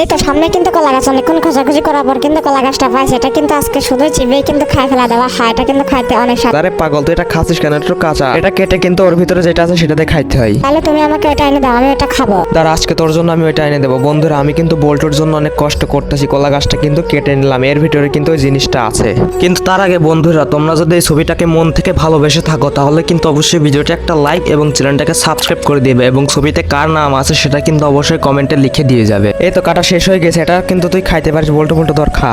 এই তো সামনে কিন্তু কলা গাছ অনেকক্ষণ খোঁজাখুঁজি করার পর কিন্তু কলা গাছটা পাইছে এটা কিন্তু আজকে শুধু চিবিয়ে কিন্তু খাই ফেলা দেওয়া হয় এটা কিন্তু খাইতে অনেক স্বাদ। আরে পাগল তুই এটা খাচ্ছিস কেন? একটু কাঁচা। এটা কেটে কিন্তু ওর ভিতরে যেটা আছে সেটাতে খাইতে হয়। তাহলে তুমি আমাকে এটা এনে দাও আমি এটা খাব। দাঁড়া আজকে তোর জন্য আমি ওইটা এনে দেবো। বন্ধুরা আমি কিন্তু বোল্টোর জন্য অনেক কষ্ট করতেছি কলা গাছটা কিন্তু কেটে নিলাম। এর ভিতরে কিন্তু ওই জিনিসটা আছে। কিন্তু তার আগে বন্ধুরা তোমরা যদি এই ছবিটাকে মন থেকে ভালোবেসে থাকো তাহলে কিন্তু অবশ্যই ভিডিওটা একটা লাইক এবং চ্যানেলটাকে সাবস্ক্রাইব করে দিবে। এবং ছবিতে কার নাম আছে সেটা কিন্তু অবশ্যই কমেন্টে লিখে দিয়ে যাবে। এই তো কাটা শেষ হয়ে গেছে এটা কিন্তু তুই খাইতে পারিস বল্টো বল্টো ধর খা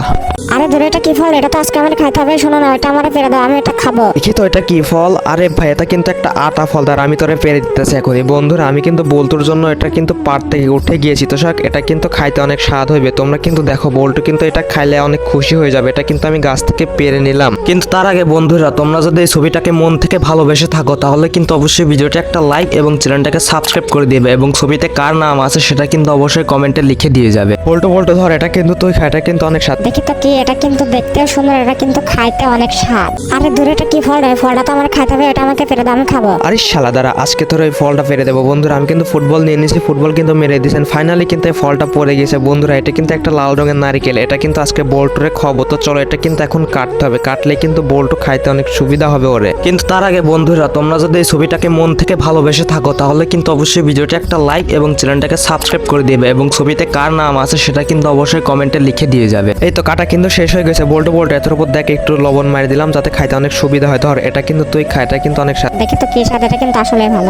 আরে দূরে এটা কি ফল? এটা তো আজকে আমার খাইতে হবে। শোনো না এটা আমার ফেলে দাও আমি এটা খাব। দেখি তো এটা কি ফল? আরে ভাই এটা কিন্তু একটা আটা ফল। তার আমি তোরে পেরে দিতেছি এখন এই বন্ধুরা আমি কিন্তু বল্টুর জন্য এটা কিন্তু পার থেকে উঠে গিয়েছি। তো শাক এটা কিন্তু খাইতে অনেক স্বাদ হইবে। তোমরা কিন্তু দেখো বল্টু কিন্তু এটা খাইলে অনেক খুশি হয়ে যাবে। এটা কিন্তু আমি গাছ থেকে পেরে নিলাম। কিন্তু তার আগে বন্ধুরা তোমরা যদি এই ছবিটাকে মন থেকে ভালোবেসে থাকো তাহলে কিন্তু অবশ্যই ভিডিওটা একটা লাইক এবং চ্যানেলটাকে সাবস্ক্রাইব করে দিবে। এবং ছবিতে কার নাম আছে সেটা কিন্তু অবশ্যই কমেন্টে লিখে দিয়ে যাবে। বল্টু বল্টু ধর এটা কিন্তু তুই খা এটা কিন্তু অনেক স্বাদ। দেখি তো কি এটা কিন্তু দেখতেও সুন্দর, এটা কিন্তু খাইতে অনেক স্বাদ। আরে দূরে, এটা কি ফল রে? ফলটা তো আমার খাইতে হবে, এটা আমাকে ফেলে দাও আমি খাব। আরে শালা দ্বারা আজকে তোর এই ফলটা ফেরে দেবো। বন্ধুরা, আমি কিন্তু ফুটবল নিয়ে নিয়েছি ফুটবল কিন্তু মেরে দিয়েছেন। ফাইনালি কিন্তু এই ফলটা পড়ে গেছে। বন্ধুরা, এটা কিন্তু একটা লাল রঙের নারিকেল, এটা কিন্তু আজকে বোল্টরে খাব। তো চলো, এটা কিন্তু এখন কাটতে হবে। কাটলে কিন্তু বোল্টু খাইতে অনেক সুবিধা হবে ওরে। কিন্তু তার আগে বন্ধুরা, তোমরা যদি এই ছবিটাকে মন থেকে ভালোবেসে থাকো, তাহলে কিন্তু অবশ্যই ভিডিওটা একটা লাইক এবং চ্যানেলটাকে সাবস্ক্রাইব করে দিবে। এবং ছবিতে কার নাম আছে, সেটা কিন্তু অবশ্যই কমেন্টে লিখে দিয়ে যাবে। এই তো কাটা কিন্তু শেষ হয়ে গেছে। বলটো বলটো এত উপর দেখ, একটু লবণ মারি দিলাম, যাতে খাইতে অনেক সুবিধা হয়। ধর, এটা কিন্তু তুই খা, এটা কিন্তু অনেক স্বাদ। দেখি তো কি স্বাদ, এটা কিন্তু আসলে ভালো।